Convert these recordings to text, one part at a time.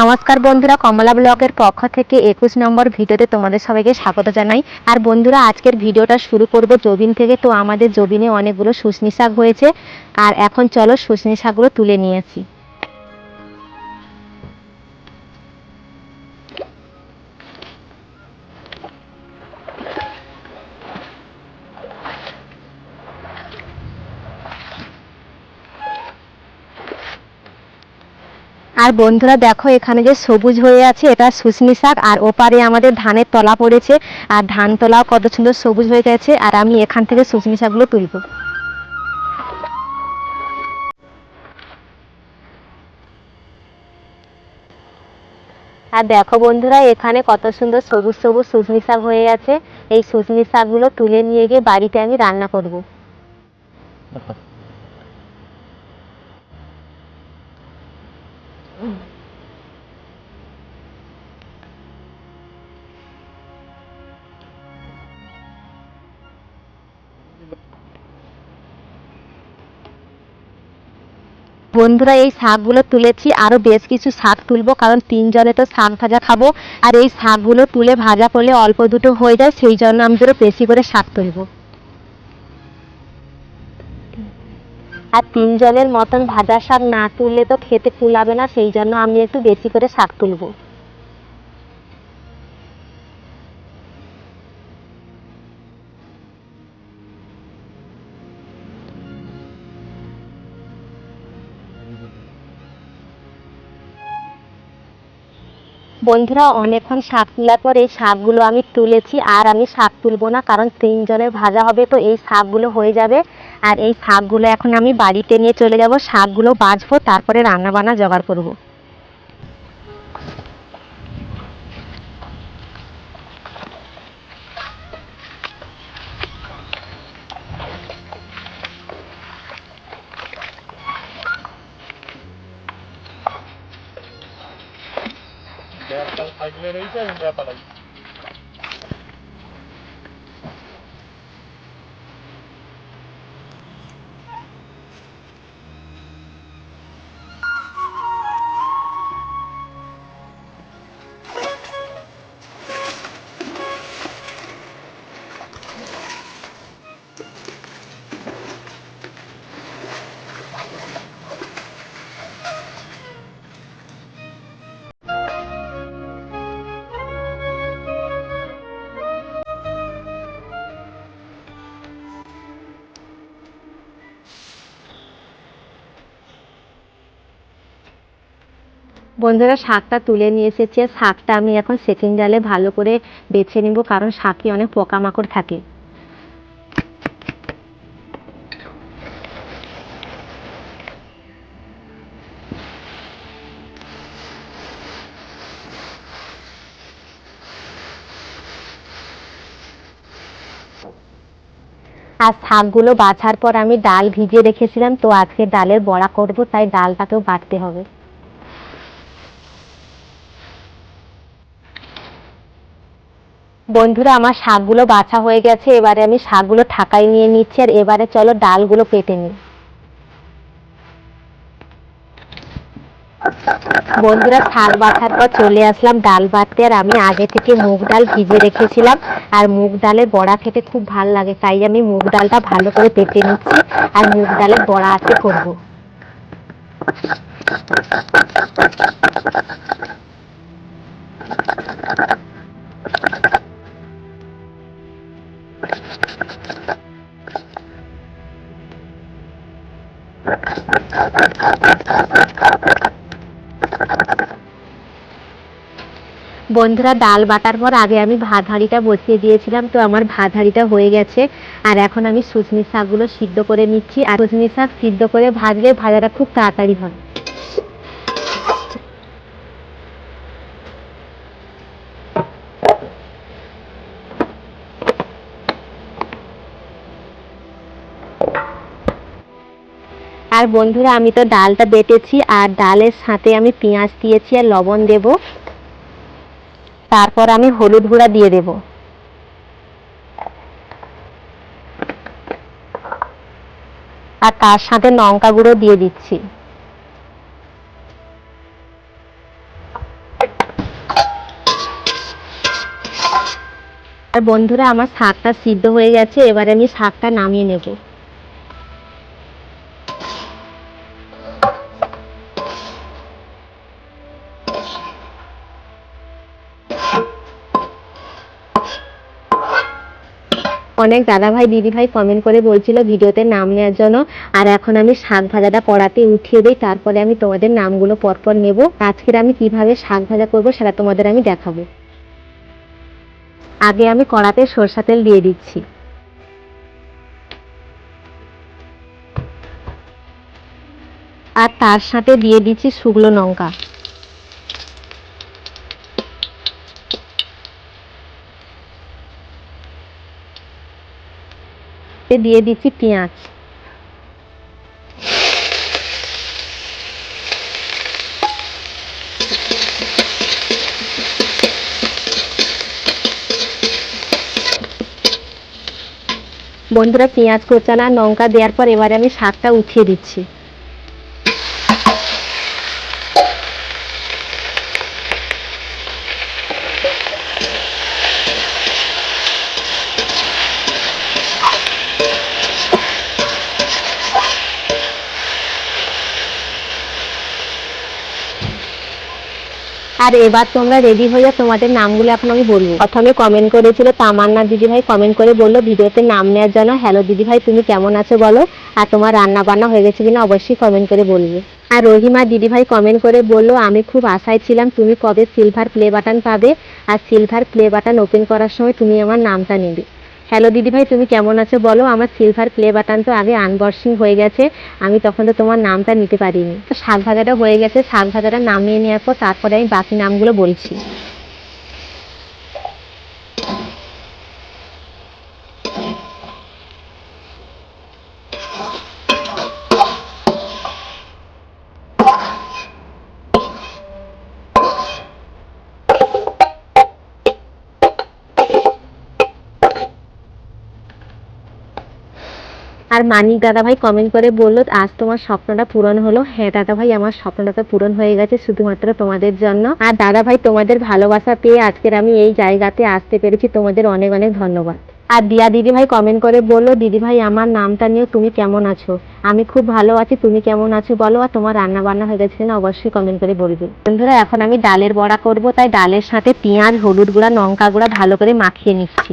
নমস্কার বন্ধুরা, কমলা ব্লগের পক্ষ থেকে একুশ নম্বর ভিডিওতে তোমাদের সবাইকে স্বাগত জানাই। আর বন্ধুরা, আজকের ভিডিওটা শুরু করব জবিন থেকে। তো আমাদের জবিনে অনেকগুলো শুশনি শাক হয়েছে। আর এখন চলো শুশনি শাকগুলো তুলে নিয়েছি। আর বন্ধুরা দেখো, এখানে যে সবুজ হয়ে আছে, এটা শুশনি শাক, আর ওপারে আমাদের ধানের তলা পড়েছে, আর ধান তলাও কত সুন্দর সবুজ হয়ে গেছে, আর আমি এখান থেকে শুশনি শাকগুলো তুলবো। আর দেখো বন্ধুরা, এখানে কত সুন্দর সবুজ সবুজ শুশনি শাক হয়ে গেছে এই শুশনি শাকগুলো তুলে নিয়ে গিয়ে বাড়িতে আমি রান্না করব। বন্ধুরা, এই শাকগুলো তুলেছি। আরও বেশ কিছু শাক তুলবো, কারণ তিনজনে তো শাক ভাজা খাব। আর এই শাকগুলো তুলে ভাজা করলে অল্প দুটো হয়ে যায়, সেই জন্য আমি দুটো বেশি করে শাক তুলবো। আর তিনজনের মতন ভাজা শাক না তুললে তো খেতে কুলাবে না সেই জন্য আমি একটু বেশি করে শাক তুলবো। বন্ধুরা, অনেকক্ষণ শাক তোলার পরে শাকগুলো আমি তুলেছি, আর আমি শাক তুলবো না, কারণ তিনজনের ভাজা হবে, তো এই শাকগুলো হয়ে যাবে। আর এই শাকগুলো এখন আমি বাড়িতে নিয়ে চলে যাব, শাকগুলো বাঁচবো, তারপরে রান্নাবান্না জোগাড় করব। থাকলে রয়েছে আমি ব্যাপার আছে বন্ধুরা, শাকটা তুলে নিয়ে এসেছি শাকটা আমি এখন সেকেন্ড জালে ভালো করে বেছে নিব, কারণ শাকে অনেক পোকামাকড় থাকে। আর শাকগুলো বাছার পর আমি ডাল ভিজিয়ে রেখেছিলাম, তো আজকে ডালের বড়া করব, তাই ডালটাকেও বাটতে হবে। বন্ধুরা, আমার শাকগুলো বাছা হয়ে গেছে, এবারে আমি শাকগুলো ঠাকাই নিয়ে নিচ্ছি, আর এবারে চলো ডালগুলো পেটে নিই। বন্ধুরা, শাক বাছার পর চলে আসলাম ডাল বাটতে, আর আমি আগে থেকে মুগ ডাল ভিজে রেখেছিলাম, আর মুগ ডালের বড়া খেতে খুব ভালো লাগে, তাই আমি মুগ ডালটা ভালো করে পেটে নিচ্ছি, আর মুগ ডালের বড়া আজকে করব। বন্ধুরা, ডাল বাটার পর আগে আমি ভাত হাঁড়িটা বসিয়ে দিয়েছিলাম, তো আমার ভাত হাঁড়িটা হয়ে গেছে। আর এখন আমি সুজনি শাকগুলো সিদ্ধ করে নিচ্ছি। আর সুজনি শাক সিদ্ধ করে ভাজলে ভাজাটা খুব তাড়াতাড়ি হয়। আর বন্ধুরা, আমি তো ডালটা বেটেছি আর ডালের সাথে আমি পেঁয়াজ দিয়েছি আর লবণ দেব। তারপর আমি হলুদ গুঁড়া দিয়ে দেব। আর তার সাথে লঙ্কা গুঁড়ো দিয়ে দিচ্ছি। আর বন্ধুরা, আমার শাকটা সিদ্ধ হয়ে গেছে, এবারে আমি শাকটা নামিয়ে নেব। অনেক দাদা ভাই দিদি ভাই কমেন্ট করে বলছিল ভিডিওতে নাম নেওয়ার জন্য। আর এখন আমি শাক ভাজাটা কড়াতে উঠিয়ে দিই, তারপরে আমি তোমাদের নামগুলো পরপর নেব। আজকের আমি কীভাবে শাক ভাজা করব সেটা তোমাদের আমি দেখাবো। আগে আমি কড়াতে সরষা তেল দিয়ে দিচ্ছি। আর তার সাথে দিয়ে দিচ্ছি শুকনো লঙ্কা। এতে দিয়ে দিচ্ছি পেঁয়াজ। বন্ধুরা, পেঁয়াজ কোচানা লঙ্কা দেওয়ার পর এবারে আমি শাকটা উঠিয়ে দিচ্ছি। আর এবার তোমরা রেডি হয়ে তোমাদের নামগুলো এখন আমি বলব। প্রথমে কমেন্ট করেছিল তামান্না দিদি ভাই কমেন্ট করে বলল, ভিডিওতে নাম নেওয়ার জন্য হ্যালো দিদি ভাই তুমি কেমন আছো বলো? আর তোমার রান্না বান্না হয়ে গেছে কিনা অবশ্যই কমেন্ট করে বলবে। আর রহিমা দিদি ভাই কমেন্ট করে বলল, আমি খুব আশায় ছিলাম তুমি কবে সিলভার প্লে বাটন পাবে। আর সিলভার প্লে বাটন ওপেন করার সময় তুমি আমার নামটা নেবে। হ্যালো দিদিভাই, তুমি কেমন আছো বলো? আমার সিলভার প্লে বাটন তো আগে আনবক্সিং হয়ে গেছে। আমি তখন তো তোমার নামটা নিতে পারিনি। তো শাক ভাজাটা হয়ে গেছে, শাক ভাজাটা নামিয়ে নেওয়ার পর তারপরে আমি বাকি নামগুলো বলছি। আর মানিক দাদা ভাই কমেন্ট করে বলল, আজ তোমার স্বপ্নটা পূরণ হলো। হ্যাঁ দাদা ভাই আমার স্বপ্নটা তো পূরণ হয়ে গেছে শুধুমাত্র তোমাদের জন্য। আর দাদা ভাই তোমাদের ভালোবাসা পেয়ে আজকের আমি এই জায়গাতে আসতে পেরেছি। তোমাদের অনেক অনেক ধন্যবাদ। আর দিয়া দিদি ভাই কমেন্ট করে বলল দিদি ভাই আমার নামটা নিয়ে তুমি কেমন আছো? আমি খুব ভালো আছি, তুমি কেমন আছো বলো, আর তোমার রান্না বান্না হয়ে গেছে না? অবশ্যই কমেন্ট করে বলবে। বন্ধুরা, এখন আমি ডালের বড়া করব, তাই ডালের সাথে পেঁয়াজ, হলুদ গুঁড়া, লঙ্কা গুঁড়া ভালো করে মাখিয়ে নিচ্ছি।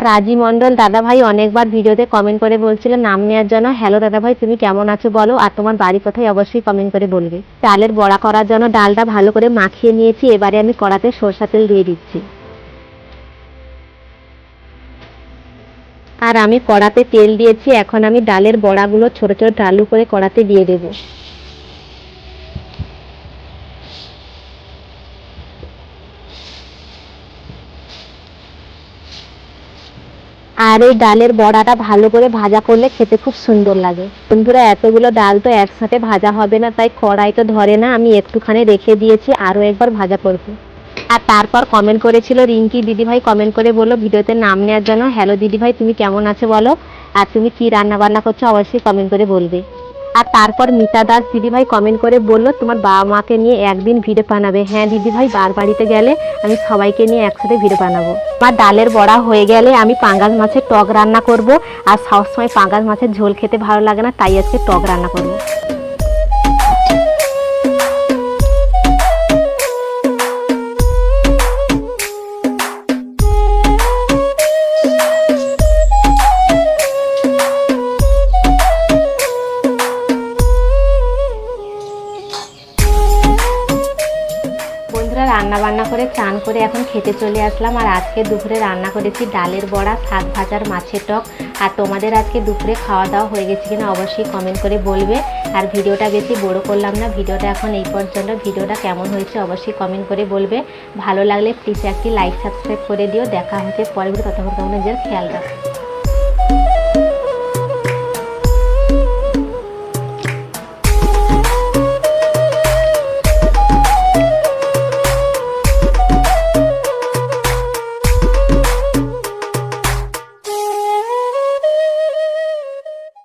আর রাজি মণ্ডল দাদা ভাই অনেকবার ভিডিওতে কমেন্ট করে বলছিল নাম নেওয়ার জন্য হ্যালো দাদা ভাই তুমি কেমন আছো বলো? আর তোমার বাড়ি কোথায় অবশ্যই কমেন্ট করে বলবে। ডালের বড়া করার জন্য ডালটা ভালো করে মাখিয়ে নিয়েছি, এবারে আমি কড়াতে সরষা তেল দিয়ে দিচ্ছি। আর আমি কড়াতে তেল দিয়েছি, এখন আমি ডালের বড়াগুলো ছোট ছোট ডালু করে কড়াতে দিয়ে দেবো। আর এই ডালের বড়াটা ভালো করে ভাজা করলে খেতে খুব সুন্দর লাগে। বন্ধুরা, এতগুলো ডাল তো একসাথে ভাজা হবে না, তাই কড়াই তো ধরে না, আমি একটুখানি রেখে দিয়েছি, আরও একবার ভাজা করব। আর তারপর কমেন্ট করেছিল রিঙ্কি, দিদিভাই কমেন্ট করে বলো ভিডিওতে নাম নেওয়ার জন্য হ্যালো দিদিভাই, তুমি কেমন আছো বলো? আর তুমি কি রান্না বান্না করছ, অবশ্যই কমেন্ট করে বলবে। আর তারপর মিতা দাস দিদিভাই কমেন্ট করে বলল, তোমার বাবা মাকে নিয়ে একদিন ভিড়ে বানাবে। হ্যাঁ দিদিভাই, বার বাড়িতে গেলে আমি সবাইকে নিয়ে একসাথে ভিড়ে বানাবো। আমার ডালের বড়া হয়ে গেলে আমি পাঙ্গাল মাছের টক রান্না করব। আর সবসময় পাঙ্গাল মাছের ঝোল খেতে ভালো লাগে না, তাই আজকে টক রান্না করব। বন্ধুরা রান্না বান্না করে চান করে এখন খেতে চলে আসলাম। আর আজকে দুপুরে রান্না করেছি ডালের বড়া, শাক ভাজার মাছের টক। আর তোমাদের আজকে দুপুরে খাওয়া দাওয়া হয়ে গেছে কিনা অবশ্যই কমেন্ট করে বলবে। আর ভিডিওটা বেশি বড় করলাম না, ভিডিওটা এখন এই পর্যন্ত। ভিডিওটা কেমন হয়েছে অবশ্যই কমেন্ট করে বলবে। ভালো লাগলে প্লিজ একটি লাইক সাবস্ক্রাইব করে দিও। দেখা হচ্ছে পরে ততক্ষণ তোমরা নিজের খেয়াল রাখো